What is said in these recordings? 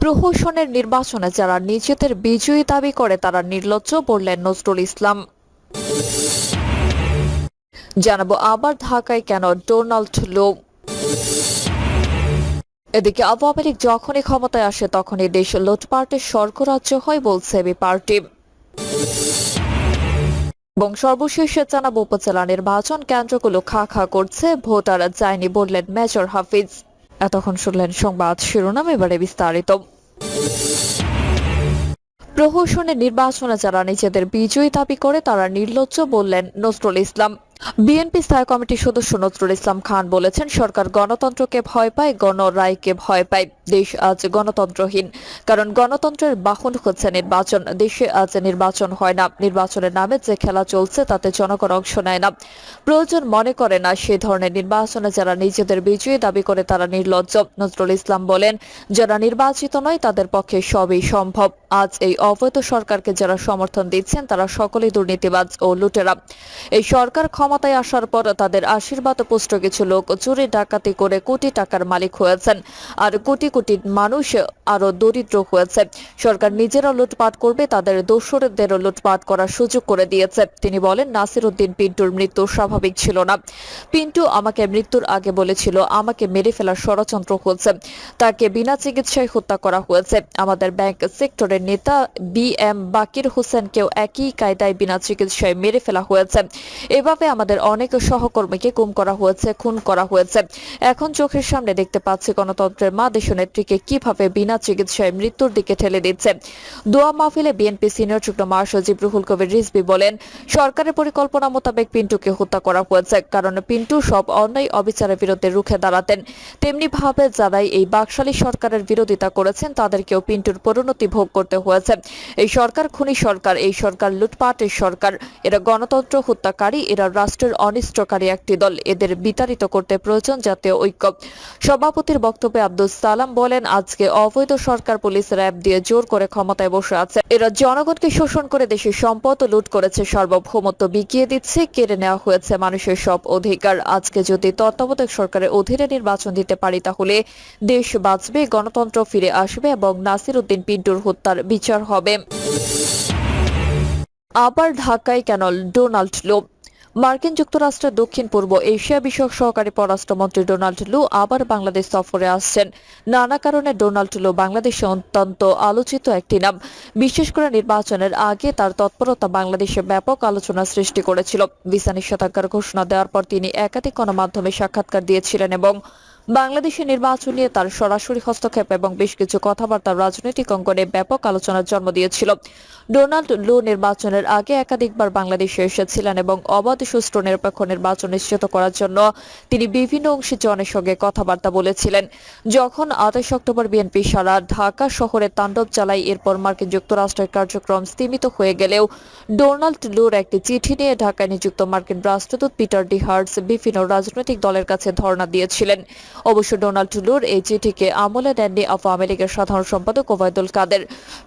প্রহসনের নির্বাচনে যারা নিজেদের বিজয়ী দাবি করে, তারা নির্লজ্জ বললেন নজরুল ইসলাম। জানাব আবার ঢাকায় কেন ডোনাল্ড লো এদিকে আওয়ামী লীগ যখনই ক্ষমতায় আসে, তখনই দেশ লুটপাটের স্বর্গরাজ্য হয়, বলছে এবি পার্টি। এবং সর্বশেষে জানাব উপজেলা নির্বাচন কেন্দ্রগুলো খা খা করছে, ভোটার যায়নি বললেন মেজর হাফিজ। এতক্ষণ শুনলেন সংবাদ শিরোনাম, এবারে বিস্তারিত। প্রহসনের নির্বাচনে যারা নিজেদের বিজয়ী দাবি করে, তারা নির্লজ্জ বললেন নজরুল ইসলাম। বিএনপি স্থায়ী কমিটির সদস্য নজরুল ইসলাম খান বলেছেন, সরকার গণতন্ত্রকে ভয় পায়, গণরায়কে ভয় পায়। দেশ আজ গণতন্ত্রহীন। কারণ গণতন্ত্রের বাহন হচ্ছে নির্বাচন। দেশে আজ নির্বাচন হয় না। নির্বাচনের নামে যে খেলা চলছে, তাতে জনগণ অংশ নেয় না। প্রয়োজন মনে করে না সে ধরনের নির্বাচনে যারা নিজেদের বিজয়ী দাবি করে, তারা নির্লজ্জ। নজরুল ইসলাম বলেন, যারা নির্বাচিত নয়, তাদের পক্ষে সবই সম্ভব। আজ এই অবৈধ সরকারকে যারা সমর্থন দিচ্ছেন, তারা সকলেই দুর্নীতিবাজ ও লুটেরা। এই সরকার ক্ষমতায় আসার পর তাদের আশীর্বাদ পুষ্ট কিছু লোক চুরি ডাকাতি করে কোটি টাকার মালিক হয়েছেন। আর কোটি কোটি মানুষ আরও দরিদ্র হয়েছে। সরকার নিজেরা লুটপাট করবে, তাদের দোসরদেরও লুটপাট করার সুযোগ করে দিয়েছে। তিনি বলেন নাসির উদ্দিন পিন্টুর মৃত্যু স্বাভাবিক ছিল না। পিন্টু আমাকে মৃত্যুর আগে বলেছিল, আমাকে মেরে ফেলার ষড়যন্ত্র হয়েছে তাকে বিনা চিকিৎসায় হত্যা করা হয়েছে। আমাদের ব্যাংক সেক্টরের নেতা বি এম বাকির হোসেনকেও একই কায়দায় বিনা চিকিৎসায় মেরে ফেলা হয়েছে। এভাবে আমাদের অনেক সহকর্মীকে গুম করা হয়েছে, খুন করা হয়েছে। এখন চোখের সামনে দেখতে পাচ্ছি গণতন্ত্রের মা দেশনেত্রীকে কীভাবে বিনা চিকিৎসায় মৃত্যুর দিকে ঠেলে দিচ্ছে। দোয়া মাহফিলে বিএনপি সিনিয়র যুগ্ম মহাসচিব রুহুল কবির রিজভি বলেন, সরকারের পরিকল্পনা মোতাবেক পিন্টুকে হত্যা করা হয়েছে, কারণ পিন্টু সব অন্যায় অবিচারের বিরুদ্ধে রুখে দাঁড়াতেন। তেমনি ভাবে যারাই এই বাকশালী সরকারের বিরোধিতা করেছেন, তাদেরকেও পিন্টুর পরিণতি ভোগ করতে হয়েছে। এই সরকার খুনি সরকার, এই সরকার লুটপাটের সরকার, এরা গণতন্ত্র হত্যাকারী, এরা রাষ্ট্রের অনিষ্টকারী একটি দল এদের বিতাড়িত করতে প্রয়োজন জাতীয় ঐক্য। সভাপতির বক্তব্যে আব্দুল সালাম বলেন, আজকে অবৈধ সরকার পুলিশ র্যাব দিয়ে জোর করে ক্ষমতায় বসে আছে। এরা জনগণকে শোষণ করে দেশের সম্পদ লুট করেছে, সার্বভৌমত্ব বিকিয়ে দিচ্ছে, কেড়ে নেওয়া হয়েছে মানুষের সব অধিকার। আজকে যদি তত্ত্বাবধায়ক সরকারের অধীনে নির্বাচন দিতে পারি, তাহলে দেশ বাঁচবে, গণতন্ত্র ফিরে আসবে এবং নাসির উদ্দিন পিন্টুর হত্যার বিচার হবে। আবার ঢাকায় কেন ডোনাল্ড লো মার্কিন যুক্তরাষ্ট্রের দক্ষিণ পূর্ব এশিয়া বিষয়ক সহকারী পররাষ্ট্রমন্ত্রী ডোনাল্ড লু আবার বাংলাদেশ সফরে আসছেন। নানা কারণে ডোনাল্ড লু বাংলাদেশে অত্যন্ত আলোচিত একটি নাম। বিশেষ করে নির্বাচনের আগে তার তৎপরতা বাংলাদেশে ব্যাপক আলোচনা সৃষ্টি করেছিল। ভিসা নিষেধাজ্ঞার ঘোষণা দেওয়ার পর তিনি একাধিক গণমাধ্যমে সাক্ষাৎকার দিয়েছিলেন এবং বাংলাদেশের নির্বাচন নিয়ে তার সরাসরি হস্তক্ষেপ এবং বেশ কিছু কথাবার্তা রাজনৈতিক অঙ্গনে ব্যাপক আলোচনার জন্ম দিয়েছিল। ডোনাল্ড লু নির্বাচনের আগে একাধিকবার বাংলাদেশে এসেছিলেন এবং অবাধ সুষ্ঠু নিরপেক্ষ নির্বাচন নিশ্চিত করার জন্য তিনি বিভিন্ন অংশে জনের সঙ্গে কথাবার্তা বলেছিলেন। যখন আঠাশ অক্টোবর বিএনপি সারা ঢাকা শহরে তাণ্ডব চালায়, এরপর মার্কিন যুক্তরাষ্ট্রের কার্যক্রম স্তীমিত হয়ে গেলেও ডোনাল্ড লুর একটি চিঠি নিয়ে ঢাকায় নিযুক্ত মার্কিন রাষ্ট্রদূত পিটার ডি হার্টস বিভিন্ন রাজনৈতিক দলের কাছে ধর্ণা দিয়েছিলেন। অবশ্য ডোনাল্ড লুর এই চিঠিকে আমলে নেননি আফ আমেরিকার সাধারণ সম্পাদক ওবায়দুল কাদের।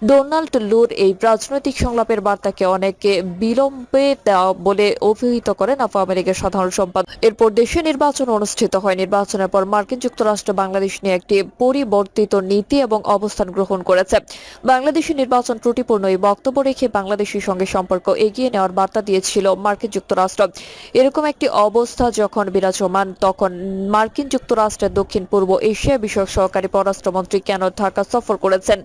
ডোনাল্ড লুর এই রাজনৈতিক সংলাপের বার্তাকে অনেকে বিলম্বে দেওয়া বলে অভিহিত করেন আফ আমেরিকার সাধারণ সম্পাদক। এরপর দেশে নির্বাচন অনুষ্ঠিত হয়। নির্বাচনের পর মার্কিন যুক্তরাষ্ট্র বাংলাদেশ নিয়ে একটি পরিবর্তিত নীতি এবং অবস্থান গ্রহণ করেছে। বাংলাদেশের নির্বাচন ত্রুটিপূর্ণ এই বক্তব্য রেখে বাংলাদেশের সঙ্গে সম্পর্ক এগিয়ে নেওয়ার বার্তা দিয়েছিল মার্কিন যুক্তরাষ্ট্র। এরকম একটি অবস্থা যখন বিরাজমান, তখন মার্কিন যুক্তরাষ্ট্রের দক্ষিণ পূর্ব এশিয়া বিষয়ক সহকারী পররাষ্ট্রমন্ত্রী কেন ঢাকা সফর করেছেন।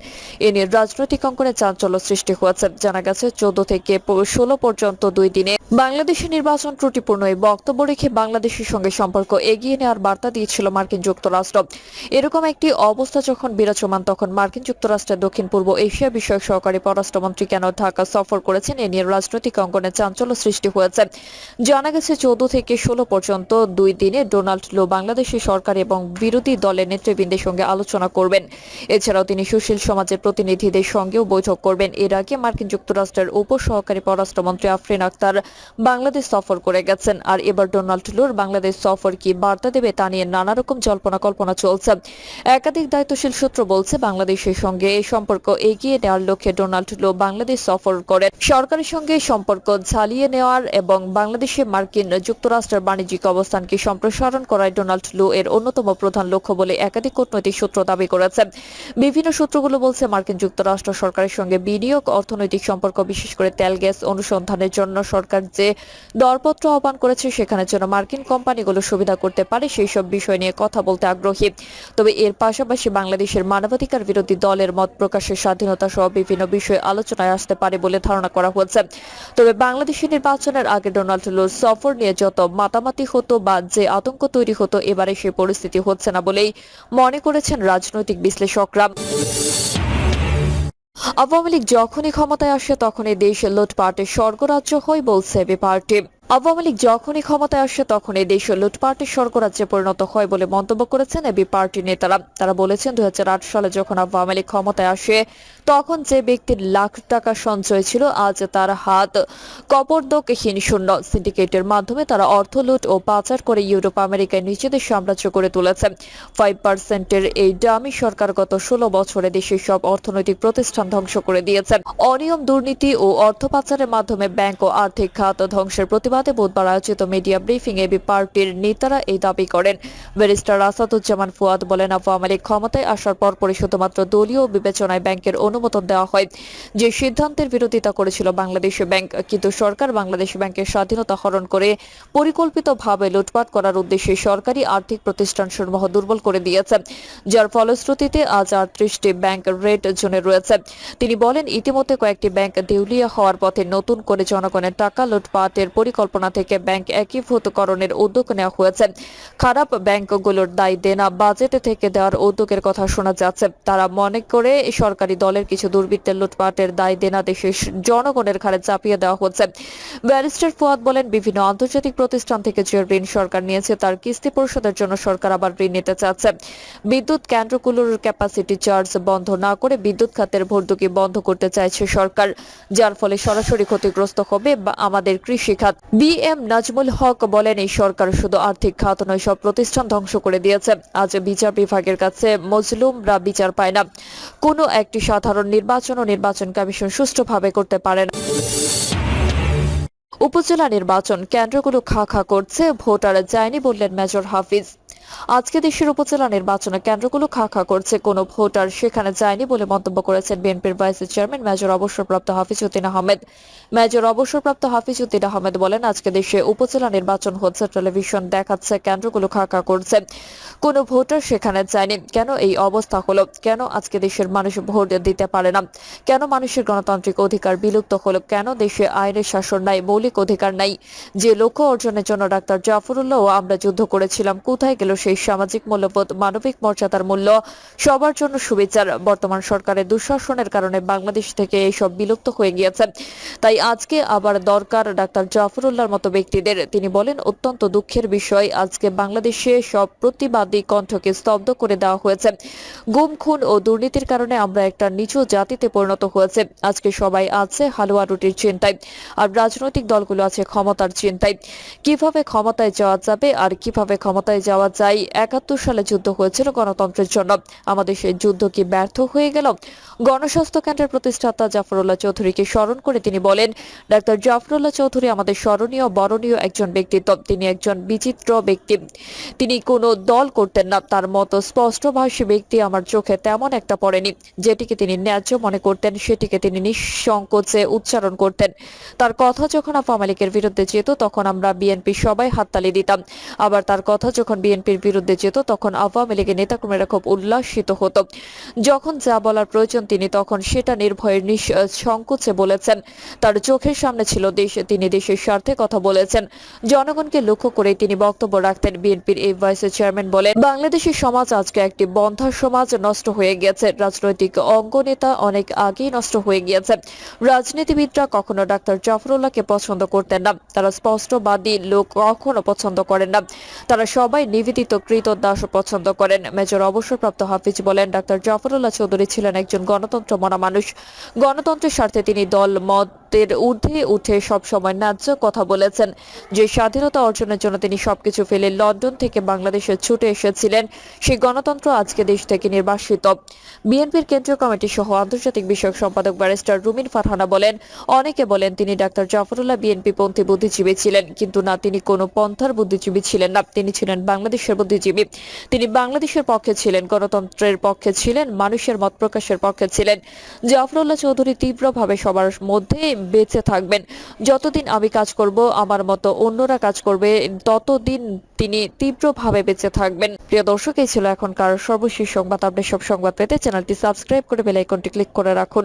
এ নিয়ে রাজনৈতিক অঙ্গনে চাঞ্চল্য সৃষ্টি হয়েছে। জানা গেছে, চোদ্দ থেকে ষোলো পর্যন্ত দুই দিনে বাংলাদেশের নির্বাচন ত্রুটিপূর্ণ এই বক্তব্য রেখে বাংলাদেশের সঙ্গে সম্পর্ক এগিয়ে নেওয়ার বার্তা দিয়েছিল মার্কিন যুক্তরাষ্ট্র। এরকম একটি অবস্থা যখন বিরাজমান, তখন মার্কিন যুক্তরাষ্ট্রের দক্ষিণ পূর্ব এশিয়া বিষয়ক সহকারী পররাষ্ট্রমন্ত্রী কেন ঢাকা সফর করেছেন। এ নিয়ে রাজনৈতিক অঙ্গনে চাঞ্চল্য সৃষ্টি হয়েছে। জানা গেছে, চৌদ্দ থেকে ষোলো পর্যন্ত দুই দিনে ডোনাল্ড লো বাংলাদেশের সরকার এবং বিরোধী দলের নেতৃবৃন্দের সঙ্গে আলোচনা করবেন। এছাড়াও তিনি সুশীল সমাজের প্রতিনিধিদের সঙ্গেও বৈঠক করবেন। এর আগে মার্কিন যুক্তরাষ্ট্রের উপ সহকারী পররাষ্ট্রমন্ত্রী আফরিন আক্তার বাংলাদেশ সফর করে গেছেন। আর এবার ডোনাল্ড লুর বাংলাদেশ সফর কি বার্তা দেবে তা নিয়ে নানা রকম জল্পনা কল্পনা চলছে। একাধিক দায়িত্বশীল সূত্র বলছে, বাংলাদেশের সঙ্গে এই সম্পর্ক এগিয়ে নেওয়ার লক্ষ্যে ডোনাল্ড লো বাংলাদেশ সফর করেন। সরকারের সঙ্গে সম্পর্ক ঝালিয়ে নেওয়ার এবং বাংলাদেশে মার্কিন যুক্তরাষ্ট্রের বাণিজ্যিক অবস্থানকে সম্প্রসারণ করায় ডোনাল্ড লু এর অন্যতম অন্যতম প্রধান লক্ষ্য বলে একাধিক কূটনৈতিক সূত্র দাবি করেছে। বিভিন্ন সূত্রগুলো বলছে, মার্কিন যুক্তরাষ্ট্র সরকারের সঙ্গে বিনিয়োগ, অর্থনৈতিক সম্পর্ক, বিশেষ করে তেল, গ্যাস অনুসন্ধানের জন্য সরকার যে দরপত্র আহ্বান করেছে, সেখানে যেন মার্কিন কোম্পানিগুলো সুবিধা করতে পারে, সেই সব বিষয় নিয়ে কথা বলতে আগ্রহী। তবে এর পাশাপাশি বাংলাদেশের মানবাধিকার বিরোধী দলের মত প্রকাশের স্বাধীনতা সহ বিভিন্ন বিষয়ে আলোচনায় আসতে পারে বলে ধারণা করা হচ্ছে তবে বাংলাদেশের নির্বাচনের আগে ডোনাল্ড লুর সফর নিয়ে যত মাতামাতি হতো বা যে আতঙ্ক তৈরি হতো, এবারে সেই পরিস্থিতি হচ্ছে না বলেই মনে করেছেন রাজনৈতিক বিশ্লেষকরা। আওয়ামী লীগ যখনই ক্ষমতায় আসে, তখনই দেশের লুটপাটের স্বর্গরাজ্য হয় বলছে এবি পার্টি। আওয়ামী লীগ যখনই ক্ষমতায় আসে, তখনই এই দেশ লুটপাটের স্বর্গরাজ্যে পরিণত হয় বলে মন্তব্য করেছেন এবি পার্টির নেতারা। তারা বলেছেন দু হাজার আট সালে যখন আওয়ামী লীগ ক্ষমতায় আসে তখন যে ব্যক্তির লাখ টাকা সঞ্চয় ছিল, আজ তার হাত কপর্দকহীন শূন্য। সিন্ডিকেটের মাধ্যমে তারা অর্থ লুট ও পাচার করে ইউরোপ, আমেরিকায় নিজেদের সাম্রাজ্য করে তুলেছে। ফাইভ পার্সেন্টের এই ডামি সরকার গত ষোলো বছরে দেশের সব অর্থনৈতিক প্রতিষ্ঠান ধ্বংস করে দিয়েছে। অনিয়ম, দুর্নীতি ও অর্থ পাচারের মাধ্যমে ব্যাংক ও আর্থিক খাত ধ্বংসের প্রতিবাদে বুধবার আয়োজিত মিডিয়া ব্রিফিং এ পার্টির নেতারা এই দাবি করেন। ব্যারিস্টার আসাদুজ্জামান ফুয়াদ বলেন আওয়ামী লীগ ক্ষমতায় আসার পরপরই শুধুমাত্র দলীয় বিবেচনায় ব্যাংকের অনুমোদন দেওয়া হয়। যে সিদ্ধান্তের বিরোধিতা করেছিল বাংলাদেশ ব্যাংক, কিন্তু সরকার বাংলাদেশ ব্যাংকের স্বাধীনতা হরণ করে পরিকল্পিতভাবে লুটপাট করার উদ্দেশ্যে সরকারি আর্থিক প্রতিষ্ঠানসমূহ দুর্বল করে দিয়েছে, যার ফলশ্রুতিতে আজ আটত্রিশটি ব্যাংক রেড জোনে রয়েছে। তিনি বলেন, ইতিমধ্যে কয়েকটি ব্যাংক দেউলিয়া হওয়ার পথে নতুন করে জনগণের টাকা লুটপাটের পরিকল্পনা থেকে ব্যাংক একীভূতকরণের উদ্যোগ নেওয়া হয়েছে। খারাপ ব্যাংকগুলোর দায় দেনা বাজেট থেকে দেওয়ার উদ্যোগের কথা শোনা যাচ্ছে। তারা মনে করে সরকারি দলের কিছু দুর্বৃত্তের লুটপাটের দায় দেনা দেশের জনগণের ঘাড়ে চাপিয়ে দেওয়া হচ্ছে। ব্যারিস্টার ফুয়াদ বলেন, বিভিন্ন আন্তর্জাতিক প্রতিষ্ঠান থেকে যে ঋণ সরকার নিয়েছে, তার কিস্তি পরিশোধের জন্য সরকার আবার ঋণ নিতে চাচ্ছে। বিদ্যুৎ কেন্দ্রগুলোর ক্যাপাসিটি চার্জ বন্ধ না করে বিদ্যুৎ খাতের ভর্তুকি বন্ধ করতে চাইছে সরকার, যার ফলে সরাসরি ক্ষতিগ্রস্ত হবে আমাদের কৃষি খাত বি এম নাজমুল হক বলেন, এই সরকার শুধু আর্থিক খাত নয়, সব প্রতিষ্ঠান ধ্বংস করে দিয়েছে। আজ বিচার বিভাগের কাছে মজলুমরা বিচার পায় না। কোনো একটি সাধারণ নির্বাচন ও নির্বাচন কমিশন সুষ্ঠুভাবে করতে পারে না উপজেলা নির্বাচন কেন্দ্রগুলো খা খা করছে, ভোটার যায়নি বললেন মেজর হাফিজ। আজকে দেশের উপজেলা নির্বাচনে কেন্দ্রগুলো খা খা করছে। কোনো ভোটার সেখানে যায়নি বলে মন্তব্য করেছেন বিএনপির ভাইস চেয়ারম্যান মেজর অবসরপ্রাপ্ত হাফিজউদ্দিন আহমেদ। মেজর অবসরপ্রাপ্ত হাফিজউদ্দিন আহমেদ বলেন, আজকে দেশে উপজেলা নির্বাচন হচ্ছে, টেলিভিশন দেখাচ্ছে, কেন্দ্রগুলো খা খা করছে। কোনো ভোটার সেখানে যায়নি। কেন এই অবস্থা হলো? কেন আজকে দেশের মানুষ ভোট দিতে পারে না? কেন মানুষের গণতান্ত্রিক অধিকার বিলুপ্ত হলো? কেন দেশে আইনের শাসন নাই, মৌলিক অধিকার নাই? যে লক্ষ্য অর্জনের জন্য ডাক্তার জাফরুল্লাহ আমরা যুদ্ধ করেছিলাম, কোথায় গেল সেই সামাজিক মূল্যবোধ, মানবিক মর্যাদার মূল্য, সবার জন্য সুবিচার। বর্তমান সরকারের দুঃশাসনের কারণে বাংলাদেশ থেকে এইসব বিলুপ্ত হয়ে গিয়েছে। তাই আজকে আবার দরকার ডাক্তার জাফরুল্লাহর মতো ব্যক্তিদের। তিনি বলেন, অত্যন্ত দুঃখের বিষয়, আজকে বাংলাদেশে সব প্রতিবাদী কণ্ঠকে স্তব্ধ করে দেওয়া হয়েছে। গুম, খুন ও দুর্নীতির কারণে আমরা একটা নিচু জাতিতে পরিণত হয়েছে। আজকে সবাই আছে হালুয়া রুটির চিন্তায়। আর রাজনৈতিক দলগুলো আছে ক্ষমতার চিন্তায়। কীভাবে ক্ষমতায় যাওয়া যাবে আর কীভাবে ক্ষমতায় যাওয়া যায় একাত্তর সালে যুদ্ধ হয়েছিল গণতন্ত্রের জন্য। আমাদের সেই যুদ্ধ কি ব্যর্থ হয়ে গেল? গণস্বাস্থ্য কেন্দ্রের প্রতিষ্ঠাতা জাফরুল্লাহ চৌধুরীকে স্মরণ করে তিনি বলেন, ডাক্তার জাফরুল্লাহ চৌধুরী আমাদের স্মরণীয়, বরণীয় একজন ব্যক্তিত্ব তিনি একজন বিচিত্র ব্যক্তি। তিনি কোনো দল করতেন না। তার মতো স্পষ্টভাষী ব্যক্তি আমার চোখে তেমন একটা পড়েনি। যেটিকে তিনি ন্যায্য মনে করতেন, সেটিকে তিনি নিঃসংকোচে উচ্চারণ করতেন। তার কথা যখন আওয়ামী লীগের বিরুদ্ধে যেত, তখন আমরা বিএনপি সবাই হাততালি দিতাম। আবার তার কথা যখন বিএনপির বিরুদ্ধে যেত, তখন আওয়ামী লীগের নেতাকর্মীরা খুব উল্লাসিত হতো। যখন যা বলার প্রয়োজন তিনি তখন সেটা নির্ভয়ের সংকোচে বলেছেন। তার চোখের সামনে ছিল দেশ, তিনি দেশের স্বার্থে কথা বলেছেন। জনগণকে লক্ষ্য করে তিনি বক্তব্য রাখতেন বিএনপির এই ভাইস চেয়ারম্যান বলেন বাংলাদেশের সমাজ আজকে একটি বন্ধা সমাজ নষ্ট হয়ে গিয়েছে। রাজনৈতিক অঙ্গনেতা অনেক আগেই নষ্ট হয়ে গিয়েছে। রাজনীতিবিদরা কখনো ডাক্তার জাফরুল্লাহকে পছন্দ করতেন না। তারা স্পষ্টবাদী লোক কখনো পছন্দ করেন না। তারা সবাই নিবেদিত কৃত দাস পছন্দ করেন। মেজর অবসরপ্রাপ্ত হাফিজ বলেন, ডাক্তার জাফরুল্লাহ চৌধুরী ছিলেন একজন গণতন্ত্র মনা মানুষ। গণতন্ত্রের স্বার্থে তিনি দল, মত সত্যের ঊর্ধ্বে উঠে সবসময় ন্যায্য কথা বলেছেন। যে স্বাধীনতা অর্জনের জন্য তিনি সবকিছু ফেলে লন্ডন থেকে বাংলাদেশে ছুটে এসেছিলেন সেই গণতন্ত্র আজকে দেশ থেকে নির্বাসিত। বিএনপির কেন্দ্রীয় কমিটি সহ আন্তর্জাতিক বিষয়ক সম্পাদক ব্যারিস্টার রুমিন ফারহানা বলেন, অনেকে বলেন তিনি ডাক্তার জাফরুল্লাহ বিএনপি পন্থী বুদ্ধিজীবী ছিলেন, কিন্তু না, তিনি কোনো পন্থার বুদ্ধিজীবী ছিলেন না, তিনি ছিলেন বাংলাদেশের বুদ্ধিজীবী। তিনি বাংলাদেশের পক্ষে ছিলেন, গণতন্ত্রের পক্ষে ছিলেন, মানুষের মত প্রকাশের পক্ষে ছিলেন। জাফরুল্লাহ চৌধুরী তীব্রভাবে সবার মধ্যে বেঁচে থাকবেন। যতদিন আমি কাজ করব, আমার মতো অন্যরা কাজ করবে, ততদিন তিনি তীব্রভাবে বেঁচে থাকবেন। প্রিয় দর্শক, এই ছিল এখনকার সর্বশেষ সংবাদ। আপনি সব সংবাদ পেতে চ্যানেলটি সাবস্ক্রাইব করে বেলাইকনটি ক্লিক করে রাখুন।